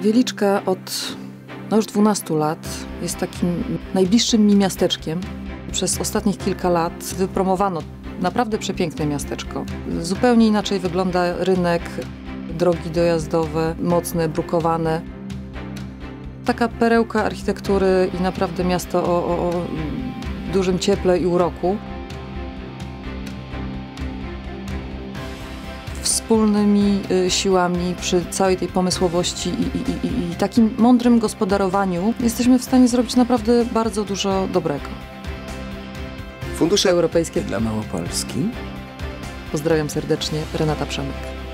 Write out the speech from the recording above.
Wieliczka od no już 12 lat jest takim najbliższym mi miasteczkiem. Przez ostatnich kilka lat wypromowano naprawdę przepiękne miasteczko. Zupełnie inaczej wygląda rynek, drogi dojazdowe, mocne, brukowane. Taka perełka architektury i naprawdę miasto o, o, o dużym cieple i uroku. Wspólnymi y, siłami, przy całej tej pomysłowości i, i, i, i takim mądrym gospodarowaniu jesteśmy w stanie zrobić naprawdę bardzo dużo dobrego. Fundusze Europejskie. dla Małopolski. Pozdrawiam serdecznie, Renata Przemek.